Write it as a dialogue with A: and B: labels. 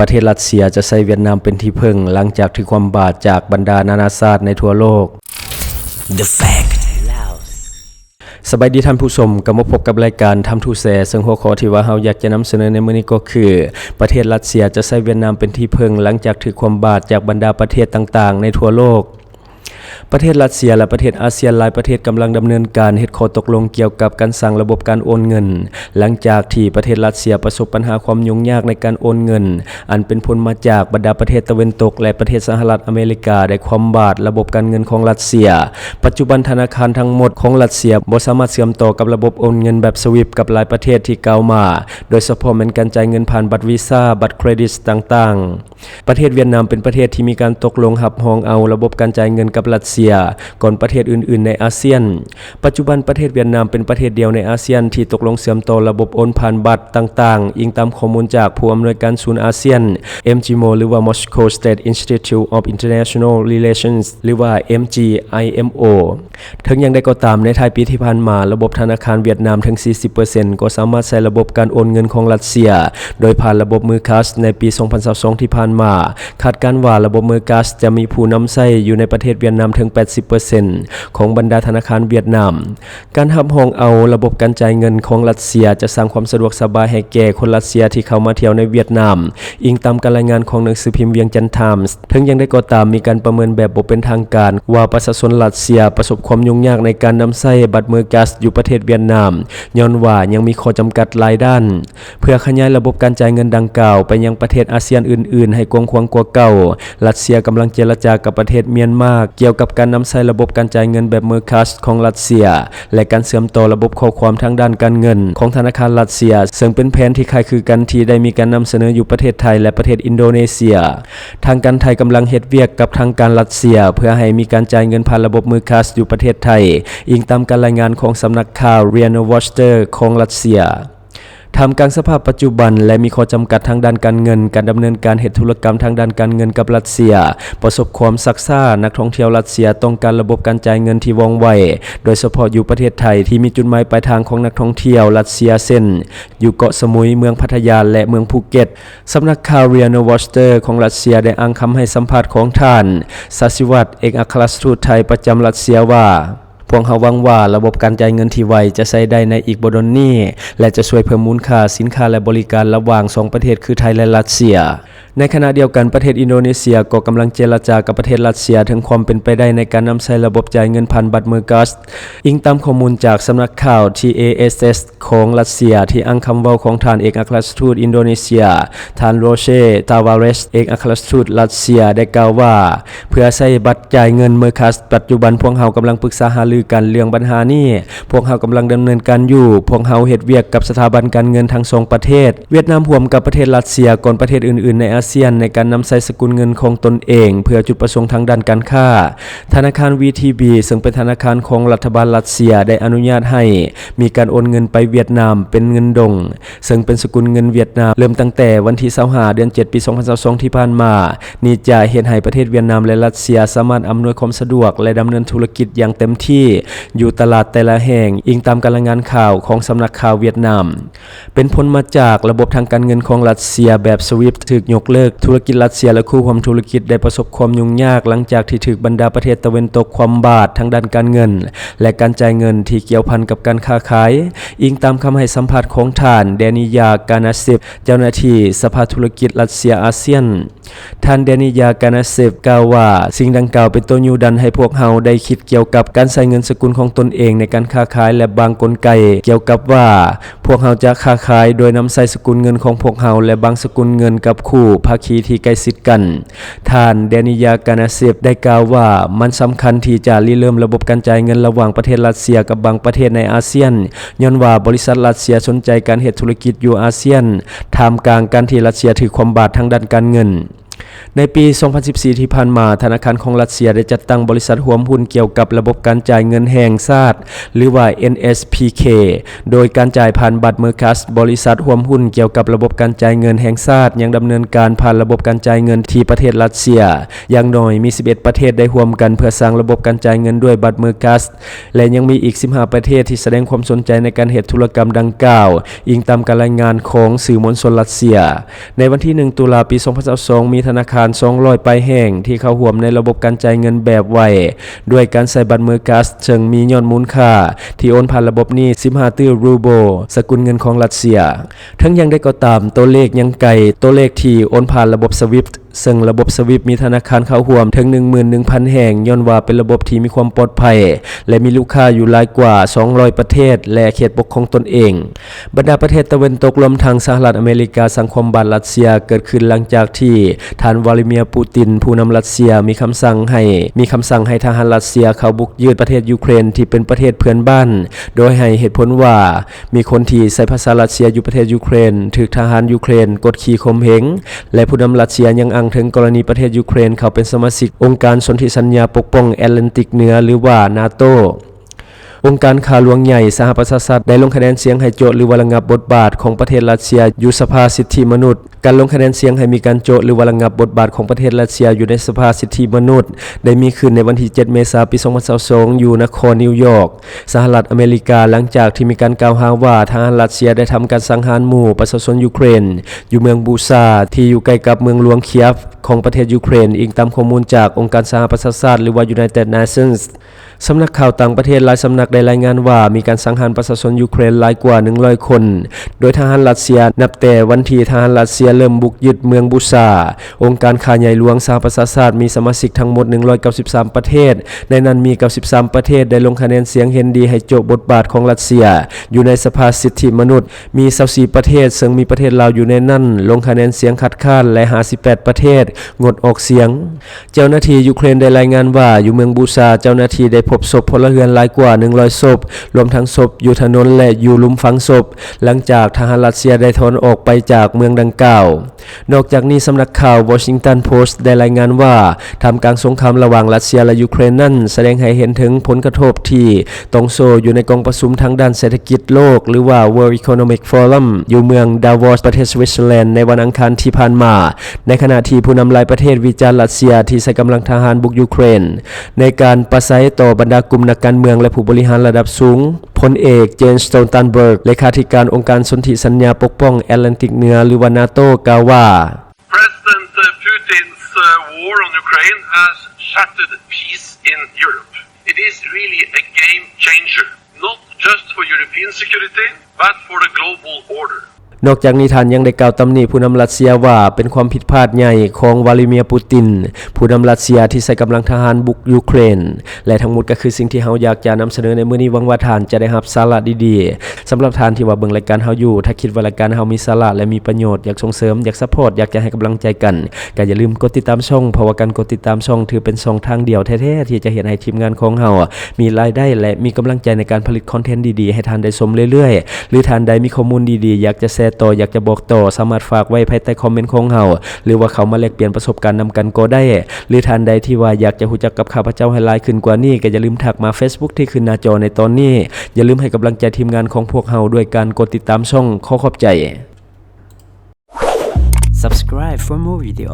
A: ประเทศรัสเซียจะใช้เวียดนามเป็นที่พึ่ง หลังจากที่ความบาดจากบรรดานานาชาติในทั่วโลก
B: The Fact
A: สบายดีท่านผู้ชมกลับมาพบกับรายการทำทูแสซึ่งหัวข้อที่ว่าเฮาอยากจะนำเสนอในมื้อนี้ก็คือ ประเทศรัสเซียจะใช้เวียดนามเป็นที่พึ่ง หลังจากถูกความบาดจากบรรดาประเทศต่างๆ ในทั่วโลก ประเทศรัสเซียและประเทศอาเซียนหลายประเทศกำลังดำเนินการเฮ็ดข้อตกลงเกี่ยวกับการสร้างระบบการโอนเงิน หลังจากที่ประเทศรัสเซียประสบปัญหาความยุ่งยากในการโอนเงิน อันเป็นผลมาจากบรรดาประเทศตะวันตก และประเทศสหรัฐอเมริกาได้ความบาดระบบการเงินของรัสเซีย ปัจจุบันธนาคารทั้งหมดของรัสเซียบ่สามารถเชื่อมต่อกับระบบโอนเงินแบบสวิฟกับหลายประเทศที่กล่าวมา โดยเฉพาะเป็นการจ่ายเงินผ่านบัตรวีซ่าบัตรเครดิตต่าง ๆ ประเทศเวียดนามเป็นประเทศที่มีการตกลงรับรองเอาระบบการจ่ายเงินกับรัสเซีย ก่อนประเทศอื่น ๆ ในอาเซียน ปัจจุบันประเทศเวียดนามเป็นประเทศเดียวในอาเซียน ที่ตกลงเชื่อมต่อระบบโอนผ่านบัตรต่าง ๆ อิงตามข้อมูลจากผู้อำนวยการศูนย์อาเซียน MGMO หรือว่า Moscow State Institute of International Relations หรือว่า MGIMO ถึงอย่างใดก็ตามในท้ายปีที่ผ่านมาระบบธนาคารเวียดนามถึง 40%ก็สามารถใช้ระบบการโอนเงินของรัสเซีย โดยผ่านระบบมือคัสในปี 2022 ที่ผ่านมา คาดการว่าระบบมือคัสจะมีผู้นำใช้อยู่ในประเทศเวียดนามถึง 80%ของบรรดาธนาคารเวียดนาม การหับห้องเอาระบบการจ่ายเงินของรัสเซียจะสร้างความสะดวกสบายให้แก่คนรัสเซียที่เข้ามาเที่ยวในเวียดนาม อิงตามการรายงานของหนังสือพิมพ์เวียงจันทร์ไทมส์ถึงย่างใดก็ตามมีการประเมินแบบบ่เป็นทางการ ว่าประชาชนรัสเซียประสบความยุ่งยากในการนำใช้บัตรเมือกัสอยู่ประเทศเวียดนามย้อนว่ายังมีข้อจำกัดหลายด้าน เพื่อขยายระบบการจ่ายเงินดังกล่าว ไปยังประเทศอาเซียนอื่น ๆ ให้กว้างขวางกว่าเก่ารัสเซียกำลังเจรจากับประเทศเมียนมาเกี่ยวกับการนำใช้ระบบการจ่ายเงินแบบมือคัสของรัสเซีย และการเชื่อมต่อระบบข้อความทางด้านการเงิน ของธนาคารรัสเซีย ซึ่งเป็นแผนที่คล้ายคือกันที่ได้มีการนำเสนออยู่ประเทศไทยและประเทศอินโดนีเซีย ทางการไทยกำลังเฮ็ดเวียกกับทางการรัสเซีย เพื่อให้มีการจ่ายเงินผ่านระบบมือคัสอยู่ประเทศไทย อิงตามการรายงานของสำนักข่าว r i a n o v o s t e r ของรัสเซีย ทำกลางสภาพปัจจุบัน และมีข้อจำกัดทางด้านการเงิน การดำเนินการเหตุธุรกรรมทางด้านการเงินกับรัสเซีย ประสบความซักซ่านักท่องเที่ยวรัสเซียต้องการระบบการจ่ายเงินที่ว่องไว โดยเฉพาะอยู่ประเทศไทยที่มีจุดหมายปลายทางของนักท่องเที่ยวรัสเซียเช่นอยู่เกาะสมุยเมืองพัทยาและเมืองภูเก็ตสำนักข่าวเรียนวอสเตอร์ของรัสเซียได้อ้างคำให้สัมภาษณ์ของท่านซาซิวัตเอกอัครราชทูตไทยประจำรัสเซียว่า พวกเขาหวังว่าระบบการจ่ายเงินที่ไวจะใช้ได้ในอีกบดนนี้ และจะช่วยเพิ่มมูลค่าสินค้าและบริการระหว่างสองประเทศคือไทยและรัสเซีย ในขณะเดียวกันประเทศอินโดนีเซียก็กำลังเจรจากับประเทศรัสเซียถึงความเป็นไปได้ในการนำใช้ระบบจ่ายเงินผ่านบัตรมือกัส อิงตามข้อมูลจากสำนักข่าว TASS ของรัสเซียที่อ้างคำเว้าของทานเอกอัครราชทูตอินโดนีเซีย ทานโรเชตาวาเรสเอกอัครราชทูตรัสเซียได้กล่าวว่า เพื่อใช้บัตรจ่ายเงินมือคัส ปัจจุบันพวกเขากำลังปรึกษาหารือกันเรื่องปัญหานี้พวกเขากำลังดำเนินการอยู่ พวกเขาเฮ็ดเวียกกับสถาบันการเงินทั้งสองประเทศ เวียดนามร่วมกับประเทศรัสเซียก่อนประเทศอื่นๆ ในอาเซียนในการนำใช้สกุลเงินของตนเอง เพื่อจุดประสงค์ทางด้านการค้า ธนาคาร VTB ซึ่งเป็นธนาคารของรัฐบาลรัสเซียได้อนุญาตให้ มีการโอนเงินไปเวียดนามเป็นเงินดง ซึ่งเป็นสกุลเงินเวียดนามเริ่มตั้งแต่วันที่25เดือน7ปี 2022 ที่ผ่านมา นี่จะเฮ็ดให้ประเทศเวียดนามและรัสเซียสามารถอำนวยความสะดวกและดำเนินธุรกิจอย่างเต็มที่อยู่ตลาดแต่ละแห่งอิงตามการรายงานข่าวของสำนักข่าวเวียดนาม เป็นผลมาจากระบบทางการเงินของรัสเซียแบบสวิฟถูกยกเลิกธุรกิจรัสเซียและคู่ความธุรกิจได้ประสบความยุ่งยากหลังจากที่ถูกบรรดาประเทศตะเวันตกความบาดทางด้านการเงิน และการจ่ายเงินที่เกี่ยวพันกับการค้าขาย อิงตามคำให้สัมภาษณ์ของท่านเดนิยา กานาเซฟเจ้าหน้าที่สภาธุรกิจรัสเซียอาเซียน ท่านเดนิยากานาเซฟกล่าวว่า สิ่งดังกล่าวเป็นตัวยูดันให้พวกเฮาได้คิดเกี่ยวกับการใช้เงินสกุลของตนเองในการค้าขายและบางกลไก เกี่ยวกับว่า พวกเฮาจะค้าขายโดยนำใส่สกุลเงินของพวกเฮาและบางสกุลเงินกับคู่ภาคีที่ใกล้ชิดกัน ท่านเดนิยากานาเซฟได้กล่าวว่ามันสำคัญที่จะริเริ่มระบบการจ่ายเงินระหว่างประเทศรัสเซียกับบางประเทศในอาเซียนย้อนว่าบริษัทรัสเซียสนใจการเฮ็ดธุรกิจอยู่อาเซียนท่ามกลางการที่รัสเซียถือความบาดทางด้านการเงิน ในปี 2014 ที่ผ่านมา ธนาคารของรัสเซียได้จัดตั้งบริษัทห่วมหุ้นเกี่ยวกับระบบการจ่ายเงินแห่งชาติ หรือว่า NSPK โดยการจ่ายผ่านบัตรเมอร์คัส บริษัทห่วมหุ้นเกี่ยวกับระบบการจ่ายเงินแห่งชาติยังดำเนินการผ่านระบบการจ่ายเงินที่ประเทศรัสเซีย อย่างน้อยมี 11 ประเทศได้ร่วมกันเพื่อสร้างระบบการจ่ายเงินด้วยบัตรเมอร์คัส และยังมีอีก 15 ประเทศที่แสดงความสนใจในการเหตุธุรกรรมดังกล่าว อิงตามการรายงานของสื่อมวลชนรัสเซีย ในวันที่ 1 ตุลาปี 2022 มีธนาคาร 200 ไปลายแห่ง ที่เข้าร่วมในระบบการจ่ายเงินแบบไวด้วยการใส่บัตรเมอกัสซึ่งมียอดมูลค่า ที่โอนผ่านระบบนี้ 15ตื้อรูโบ สกุลเงินของรัสเซีย ทั้งยังได้ก็ตามตัวเลขยังไกลตัวเลขที่โอนผ่านระบบสวิฟต์ซึ่งระบบสวิฟมีธนาคารเข้าร่วมถึง 11,000 แห่งย้อนว่าเป็นระบบที่มีความปลอดภัย และมีลูกค้าอยู่หลายกว่า 200 ประเทศ และเขตปกครองตนเอง บรรดาประเทศตะวันตกรวมทางสหรัฐอเมริกาสังคมบาตรัสเซียเกิดขึ้นหลังจากที่ท่านวลาดิเมียร์ปูติน ผู้นำรัสเซียมีคำสั่งให้มีคำสั่งให้ทหารรัสเซียเข้าบุกยึดประเทศยูเครนที่เป็นประเทศเพื่อนบ้าน โดยให้เหตุผลว่ามีคนที่ใช้ภาษารัสเซียอยู่ประเทศยูเครนถูกทหารยูเครน กดขี่ข่มเหงและผู้นำรัสเซียยังอ้างถึงกรณีประเทศยูเครนเขาเป็นสมาชิกองค์การสนธิสัญญาปกป้องแอตแลนติกเหนือหรือว่านาโต องค์การข่าวหลวงใหญ่สหประชาชาติได้ลงคะแนนเสียงให้โจทย์หรือว่าระงับบทบาทของประเทศรัสเซียอยู่สภาสิทธิมนุษย์ การลงคะแนนเสียงให้มีการโจทย์หรือว่าระงับบทบาทของประเทศรัสเซียอยู่ในสภาสิทธิมนุษย์ ได้มีขึ้นในวันที่ 7 เมษายน ปี 2022 อยู่นครนิวยอร์ก สหรัฐอเมริกาหลังจากที่มีการกล่าวหาว่าทารรัสเซียได้ทำการสังหารหมู่ประชาชนยูเครน อยู่เมืองบูซาที่อยู่ใกล้กับเมืองหลวงเคียฟของประเทศยูเครนอิงตามข้อมูลจากองค์การสหประชาชาติหรือว่า United Nations สำนักข่าวต่างประเทศหลายสำนักได้รายงานว่ามีการสังหารประชาชนยูเครนหลายกว่า 100 คน โดยทหารรัสเซียนับแต่วันที่ทหารรัสเซียเริ่มบุกยึดเมืองบูซา องค์การข่าใหญ่หลวงสหประชาชาติมีสมาชิกทั้งหมด 193 ประเทศ ในนั้นมี 93 ประเทศได้ลงคะแนนเสียงเห็นดีให้โจบบทบาทของรัสเซีย อยู่ในสภาสิทธิมนุษย์ มี24ประเทศ ซึ่งมีประเทศลาวอยู่ในนั้น ลงคะแนนเสียงคัดค้านและ 58 ประเทศ งดออกเสียง เจ้าหน้าที่ยูเครนได้รายงานว่าอยู่เมืองบูซาเจ้าหน้าที่ได้พบศพพลเรือนหลายกว่า 100 ศพ รวมทั้งศพอยู่ถนนและอยู่ลุมฝังศพ หลังจากทหารรัสเซียได้ถอนออกไปจากเมืองดังกล่าว นอกจากนี้สำนักข่าว Washington Post ได้รายงานว่าทำกลางสงครามระหว่างรัสเซียและยูเครนนั้น แสดงให้เห็นถึงผลกระทบที่ตรงโซอยู่ในกองประชุมทางด้านเศรษฐกิจโลก หรือว่า World Economic Forum อยู่เมืองดาวอสประเทศสวิตเซอร์แลนด์ในวันอังคารที่ผ่านมา ในขณะที่ผู้นำหลายประเทศวิจารณ์รัสเซียที่ใช้กำลังทหารบุกยูเครน ในการประสัยต่อบรรดากลุ่มนักการเมืองและผู้บริหารระดับสูงพลเอกเจนสโตนตันเบิร์กเลขาธิการองค์การสนธิสัญญาปกป้องแอตแลนติกเหนือหรือว่านาโตกล่าวว่า
C: President Putin's war on Ukraine has shattered peace in Europe. It is really a game changer, not just for European security, but for the global order.
A: นอกจากนี้ท่านยังได้กล่าวตำหนิผู้นำรัสเซียว่าเป็นความผิดพลาดใหญ่ของวลาดิเมียร์ปูติน ผู้นำรัสเซียที่ใส่กำลังทหารบุกยูเครน และทั้งหมดก็คือสิ่งที่เฮาอยากจะนำเสนอในมื้อนี้หวังว่าท่านจะได้รับสาระดีๆสำหรับท่านที่ว่าเบิ่งรายการเฮาอยู่ ถ้าคิดว่ารายการเฮามีสาระและมีประโยชน์อยากส่งเสริมอยากซัพพอร์ตอยากจะให้กำลังใจกันก็อย่าลืมกดติดตามช่องเพราะว่าการกดติดตามช่องถือเป็นช่องทางเดียวแท้ๆที่จะเห็นให้ทีมงานของเฮามีรายได้และมีกำลังใจในการผลิตคอนเทนต์ดีๆ ให้ท่านได้ชมเรื่อยๆ หรือท่านใดมีข้อมูลดีๆ อยากจะแชร์ต่ออยากจะบอกต่อสามารถฝากไว้ภายใต้คอมเมนต์ของเฮาหรือว่าเขามาแลกเปลี่ยนประสบการณ์นำกันก็ได้ หรือท่านใดที่ว่าอยากจะหูจักกับข้าพเจ้าให้ลายขึ้นกว่านี้ก็อย่าลืมทักมา Facebook ที่ขึ้นหน้าจอในตอนนี้ อย่าลืมให้กำลังใจทีมงานของพวกเฮาด้วยการกดติดตามช่องขอขอบใจ
B: Subscribe for more video.